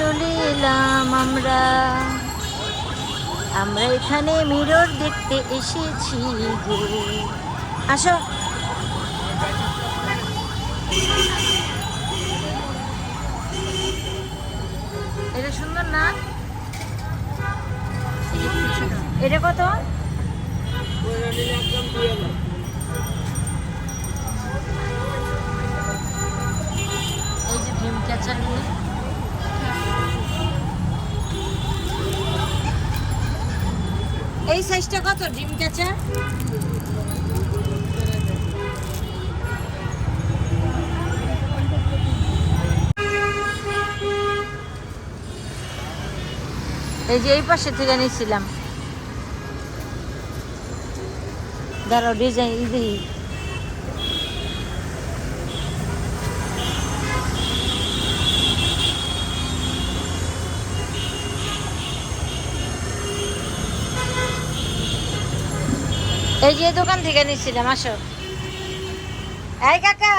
চলে এলাম আমরা। আমরা এখানে মিরর দেখতে এসেছি গো। আসো। এটা সুন্দর না? এটা কত? এই যে ভীম ক্যাচার নিয়ে এই সাইজটা কত ডিম ক্যাচার এই যে এই পাশে থেকে নিয়েছিলাম দাঁড়াও ডিজাইন ইদি এই যে দোকান থেকে নিচ্ছিলাম আসো। এই কাকা,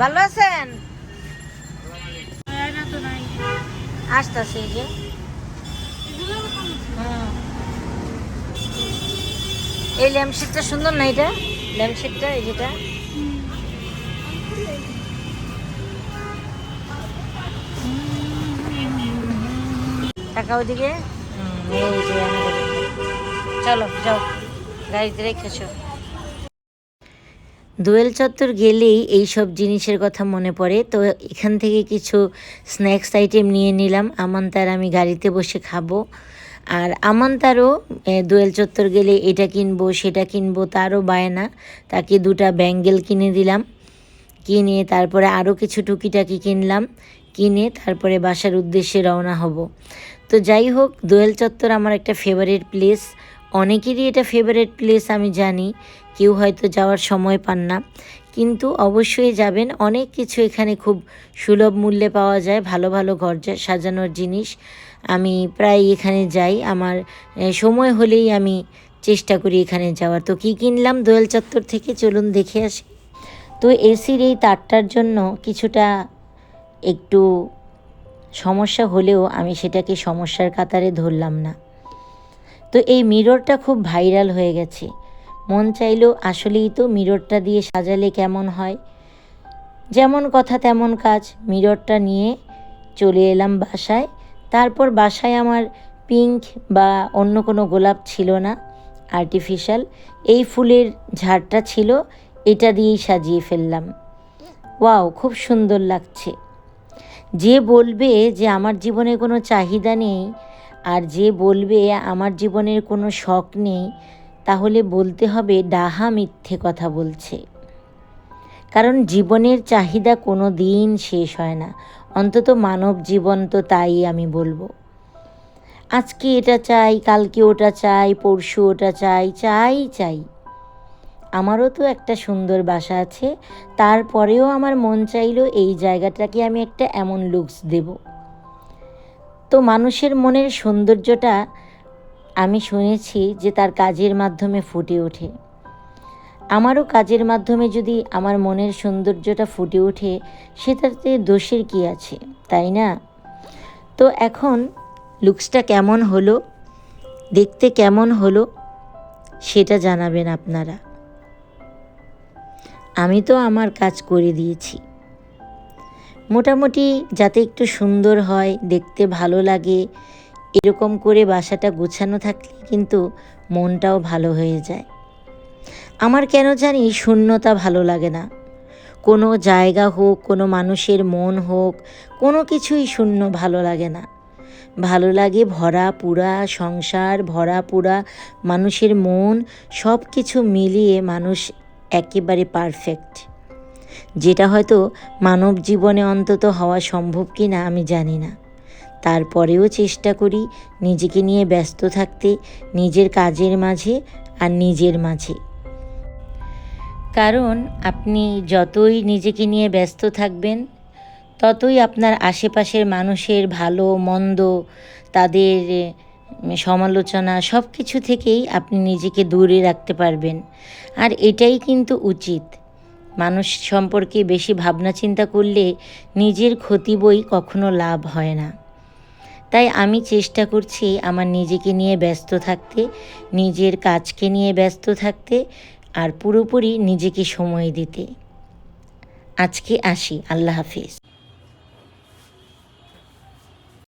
ভালো আছেন? আসতেছে এই যে। এই ল্যাম্পশেডটা সুন্দর না এটা? ল্যাম্পশেডটা এই যেটা? টাকা ওদিকে? এই যে। চলো যাও। গাড়িতে রেখেছো। দোয়েল চত্বর গেলেই এই সব জিনিসের কথা মনে পড়ে। তো এখান থেকে কিছু স্ন্যাক্স আইটেম নিয়ে নিলাম। আমান তার আমি গাড়িতে বসে খাব। আর আমান তারও এ, দোয়েল চত্বর গেলে এটা কিনবো সেটা কিনবো তারও বায়না। তাকে দুটা ব্যাঙ্গেল কিনে দিলাম। কিনে তারপরে আরও কিছু টুকিটাকি কিনলাম। কিনে তারপরে বাসার উদ্দেশ্যে রওনা হব। তো যাই হোক দোয়েল চত্বর আমার একটা ফেভারিট প্লেস অনেকেরই এটা ফেভারিট প্লেস আমি জানি। কেউ হয়তো যাওয়ার সময় পান না। কিন্তু অবশ্যই যাবেন। অনেক কিছু এখানে খুব সুলভ মূল্যে পাওয়া যায়। ভালো ভালো ঘর সাজানোর জিনিস। আমি প্রায় এখানে যাই। আমার সময় হলেই আমি চেষ্টা করি এখানে যাওয়ার। তো কী কিনলাম দোয়েল চত্বর থেকে? চলুন দেখে আসি। তো এসির এই তারটার জন্য কিছুটা একটু সমস্যা হলেও আমি সেটাকে সমস্যার কাতারে ধরলাম না। তো এই মিররটা খুব ভাইরাল হয়ে গেছে। মন চাইলো আসলেই তো মিররটা দিয়ে সাজালে কেমন হয়? যেমন কথা তেমন কাজ মিররটা নিয়ে চলে এলাম বাসায়। তারপর বাসায় আমার পিঙ্ক বা অন্য কোনো গোলাপ ছিল না আর্টিফিশিয়াল এই ফুলের ঝাড়টা ছিল, এটা দিয়েই সাজিয়ে ফেললাম। ওয়াও, খুব সুন্দর লাগছে। যে বলবে যে আমার জীবনে কোনো চাহিদা নেই আর যে বলবে, আমার জীবনের কোনো শখ নেই, তাহলে বলতে হবে, ডাহা মিথ্যে কথা বলছে। কারণ জীবনের চাহিদা কোনো দিন শেষ হয় না। অন্তত মানব জীবন তো তাই আমি বলব। আজকে এটা চাই, কালকে ওটা চাই, পরশু ওটা চাই চাই চাই। আমারও তো একটা সুন্দর বাসা আছে, তারপরেও আমার মন চাইলো এই জায়গাটাকে আমি একটা এমন লুকস দেব। তো মানুষের মনের সৌন্দর্যটা আমি শুনেছি যে তার কাজের মাধ্যমে ফুটে ওঠে। আমারও কাজের মাধ্যমে যদি আমার মনের সৌন্দর্যটা ফুটে ওঠে, সেটাতে দোষের কি আছে, তাই না? তো এখন লুকসটা কেমন হলো, দেখতে কেমন হলো, সেটা জানাবেন আপনারা। আমি তো আমার কাজ করে দিয়েছি। মোটামুটি যাতে একটু সুন্দর হয়, দেখতে ভালো লাগে, এরকম করে বাসাটা গোছানো থাকলে কিন্তু মনটাও ভালো হয়ে যায়। আমার কেন জানি শূন্যতা ভালো লাগে না। কোনো জায়গা হোক, কোনো মানুষের মন হোক, কোনো কিছুই শূন্য ভালো লাগে না। ভালো লাগে ভরা পুরা সংসার, ভরা পুরা মানুষের মন সব কিছু মিলিয়ে মানুষ একেবারে পারফেক্ট যেটা হয়তো মানব জীবনে অন্তত হওয়া সম্ভব কি না আমি জানি না। তারপরেও চেষ্টা করি নিজেকে নিয়ে ব্যস্ত থাকতে, নিজের কাজের মাঝে আর নিজের মাঝে। কারণ আপনি যতই নিজেকে নিয়ে ব্যস্ত থাকবেন, ততই আপনার আশেপাশের মানুষের ভালো, মন্দ, তাদের সমালোচনা সব কিছু থেকেই আপনি নিজেকে দূরে রাখতে পারবেন। আর এটাই কিন্তু উচিত। মানুষ সম্পর্কে বেশি ভাবনা চিন্তা করলে নিজের ক্ষতি বই কখনো লাভ হয় না। তাই আমি চেষ্টা করছি আমার নিজেকে নিয়ে ব্যস্ত থাকতে, নিজের কাজকে নিয়ে ব্যস্ত থাকতে আর পুরোপুরি নিজেকে সময় দিতে। আজকে আসি। আল্লাহ হাফিজ।